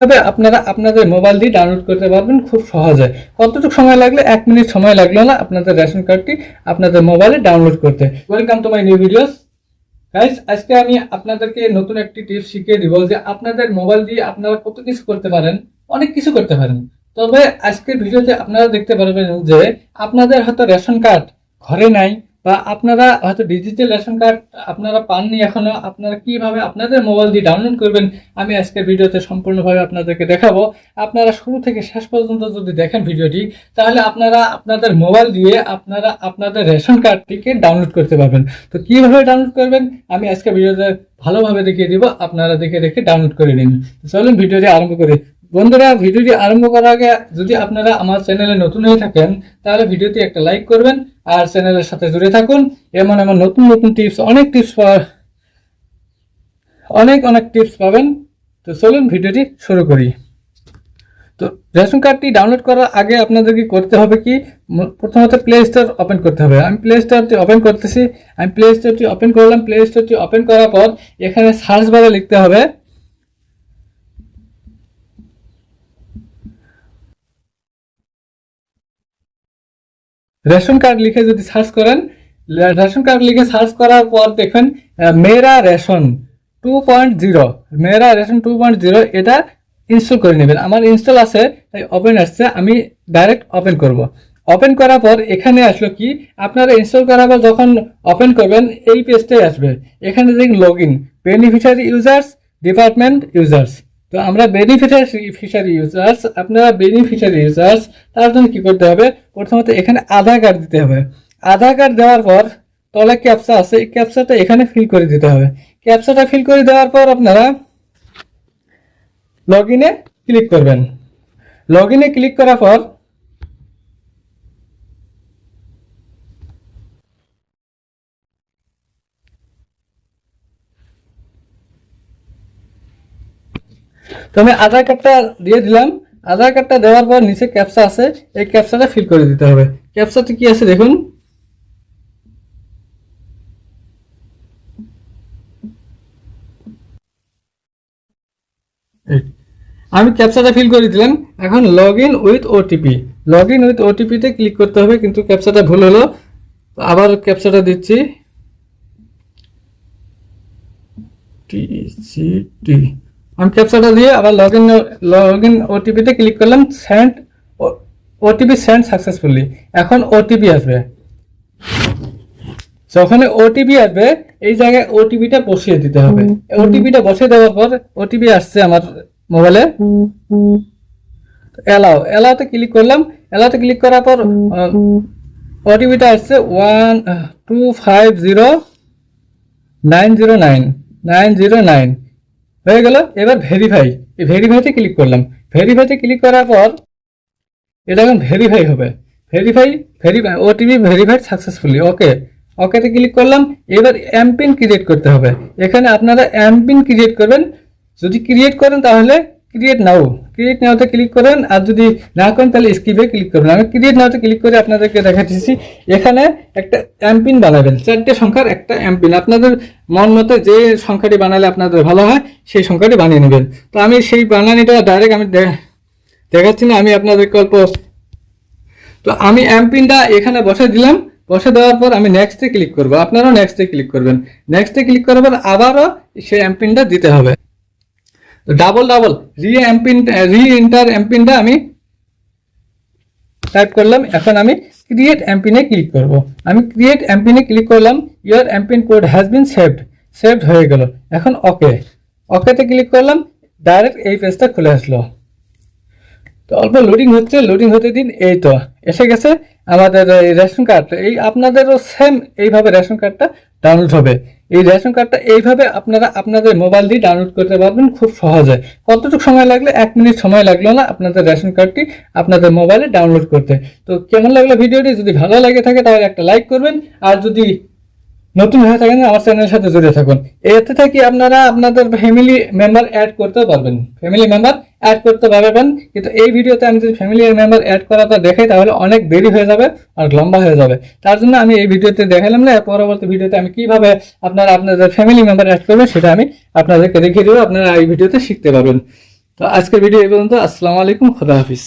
তবে আপনারা আপনাদের মোবাইল দিয়ে ডাউনলোড করতে পারবেন, খুব সহজে। কতটুকু সময় লাগলে? এক মিনিট সময় লাগল না আপনাদের রেশন কার্ডটি আপনাদের মোবাইলে ডাউনলোড করতে। Welcome to my new videos guys আজকে আমি আপনাদেরকে নতুন একটি টিপস শিখিয়ে দিব যে আপনাদের মোবাইল দিয়ে আপনারা কত কিছু করতে পারেন, অনেক কিছু করতে পারেন। তবে আজকের ভিডিওতে আপনারা দেখতে পারবেন যে আপনাদের হয়তো রেশন কার্ড ঘরে নাই বা আপনারা হয়তো ডিজিটাল রেশন কার্ড আপনারা পাননি এখনও, আপনারা কীভাবে আপনাদের মোবাইল দিয়ে ডাউনলোড করবেন, আমি আজকের ভিডিওতে সম্পূর্ণভাবে আপনাদেরকে দেখাবো। আপনারা শুরু থেকে শেষ পর্যন্ত যদি দেখেন ভিডিওটি, তাহলে আপনারা আপনাদের মোবাইল দিয়ে আপনারা আপনাদের রেশন কার্ডটিকে ডাউনলোড করতে পারবেন। তো কীভাবে ডাউনলোড করবেন, আমি আজকে ভিডিওতে ভালোভাবে দেখিয়ে দিব, আপনারা দেখে দেখে ডাউনলোড করে নিন। চলুন ভিডিওটি আরম্ভ করি। বন্ধুরা, ভিডিওটি আরম্ভ করার আগে যদি আপনারা আমার চ্যানেলে নতুন হয়ে থাকেন, তাহলে ভিডিওটি একটা লাইক করবেন আর চ্যানেলের সাথে জুড়ে থাকুন। এমন এমন নতুন নতুন টিপস, অনেক টিপস অনেক অনেক টিপস পাবেন। তো চলুন ভিডিওটি শুরু করি। তো রেশন কার্ডটি ডাউনলোড করার আগে আপনাদেরকে করতে হবে কি? প্রথমত প্লে স্টোর ওপেন করতে হবে। আমি প্লে স্টোরটি ওপেন করতেছি। আমি প্লে স্টোরটি ওপেন করলাম। প্লে স্টোরটি ওপেন করার পর এখানে সার্চ বারে লিখতে হবে। রেশন কার্ড লিখে যদি সার্চ করেন, রেশন কার্ড লিখে সার্চ করার পর দেখবেন Mera ration two point zero Mera ration two point zero, এটা ইনস্টল করে নেবেন। আমার ইনস্টল আছে, তাই ওপেন আসছে, আমি ডাইরেক্ট ওপেন করব। ওপেন করার পর এখানে আসলো কি, আপনারা ইনস্টল করার পর যখন ওপেন করবেন, এই পেজটাই আসবে। এখানে দেখুন log in beneficiary users department users তো আমরা বেনিফিশিয়ারি ইউজার্স আপনারা বেনিফিশিয়ারি ইউজার্স তার জন্য কী করতে হবে? প্রথমত এখানে আধার কার্ড দিতে হবে। আধার কার্ড দেওয়ার পর তলে ক্যাপসা আছে, এই ক্যাপসাটা এখানে ফিল করে দিতে হবে। ক্যাপসাটা ফিল করে দেওয়ার পর আপনারা লগ ইনে ক্লিক করবেন। লগ ইনে ক্লিক করার পর তো আমি আধার কার্ডটা দিয়ে দিলাম। আধার কার্ডটা দেওয়ার পর নিচে ক্যাপসা আছে। এই ক্যাপসাটা ফিল করে দিতে হবে। ক্যাপসাতে কি আছে দেখুন। আমি ক্যাপসাটা ফিল করে দিলাম। এখন log in with OTP log in with ওটিপিতে click করতে হবে, কিন্তু ক্যাপসাটা ভুল হলো। আবার ক্যাপসাটা দিচ্ছি। টি আমি ক্যাপচাটা দিয়ে আবার লগ ইন লগ ইন ওটিপিতে ক্লিক করলাম সেন্ড ওটিপি সেন্ড সাকসেসফুলি এখন ওটিপি আসবে। যখন ওটিপি আসবে এই জায়গায় ওটিপিটা বসিয়ে দিতে হবে। ওটিপিটা বসিয়ে দেওয়ার পর ওটিপি আসছে আমার মোবাইলে এলাও এলাওতে ক্লিক করলাম। এলাওতে ক্লিক করার পর ওটিপিটা আসছে one two five zero nine zero nine nine zero nine হয়ে গেল। এবার ভেরিফাই ভেরিফাইতে ক্লিক করলাম। ভেরিফাইতে ক্লিক করার পর এটা এখন ভেরিফাই হবে। Verify verify OTP verified successfully okay ওকেতে ক্লিক করলাম। এবার এমপিন ক্রিয়েট করতে হবে। এখানে আপনারা এমপিন ক্রিয়েট করবেন। যদি ক্রিয়েট করেন তাহলে ক্রিয়েট নাও ক্রিয়েট নাওতে ক্লিক করেন, আর যদি না করেন, তাহলে স্কিপে ক্লিক করবেন আমি ক্রিয়েট নাওতে ক্লিক করে আপনাদেরকে দেখাচ্ছি, এখানে একটা এমপিন বানাবেন। চারটে সংখ্যার একটা এমপিন। আপনাদের মন মতো যে সংখ্যাটি বানালে আপনাদের ভালো হয়, সেই সংখ্যাটি বানিয়ে নেবেন। তো আমি সেই বানানিটা ডাইরেক্ট আমি দেখাচ্ছি না, আমি আপনাদেরকে অল্প তো আমি এমপিনটা এখানে বসে দিলাম। বসে দেওয়ার পর আমি নেক্সটে ক্লিক করব। আপনারাও নেক্সটে ক্লিক করবেন। নেক্সটে ক্লিক করার পর আবারও সেই এমপিনটা দিতে হবে। Double double re MPIN re enter এমপিনটা আমি টাইপ করলাম। এখন আমি ক্রিয়েট এমপিনে ক্লিক করব। আমি ক্রিয়েট এমপিনে ক্লিক করলাম। Your MPIN code has been saved saved হয়ে গেল। এখন ওকে ওকেতে ক্লিক করলাম। ডাইরেক্ট এই পেজটা খুলে আসলো। তো অল্প লোডিং হচ্ছে। লোডিং হতে দিন এই তো। এসে গেছে। আমাদের এই রেশন কার্ড এই আপনাদেরও সেম এইভাবে রেশন কার্ডটা ডাউনলোড হবে। এই রেশন কার্ডটা এইভাবে আপনারা আপনাদের মোবাইল দিয়ে ডাউনলোড করতে পারবেন, খুব সহজে কতটুকু সময় লাগলে? এক মিনিট সময় লাগল না আপনাদের রেশন কার্ডটি আপনাদের মোবাইলে ডাউনলোড করতে। তো কেমন লাগল ভিডিওটি? যদি ভালো লাগে থাকে তাহলে একটা লাইক করবেন। আর যদি নতুন হয়ে থাকেন, আমার চ্যানেলের সাথে জুড়ে থাকুন। এতে থেকে আপনারা আপনাদের ফ্যামিলি মেম্বার অ্যাড করতে পারবেন। ফ্যামিলি মেম্বার অ্যাড করতে পারবেন। কিন্তু এই ভিডিওতে আমি যদি ফ্যামিলি মেম্বার অ্যাড করাটা দেখাই, তাহলে অনেক দেরি হয়ে যাবে আর লম্বা হয়ে যাবে। তার জন্য আমি এই ভিডিওতে দেখালাম না, পরবর্তী ভিডিওতে আমি কীভাবে আপনারা আপনাদের ফ্যামিলি মেম্বার অ্যাড করবেন, সেটা আমি আপনাদেরকে দেখিয়ে দেবো। আপনারা এই ভিডিওতে শিখতে পারবেন। তো আজকের ভিডিও এই পর্যন্ত। আসসালামু আলাইকুম, খুদা হাফিজ।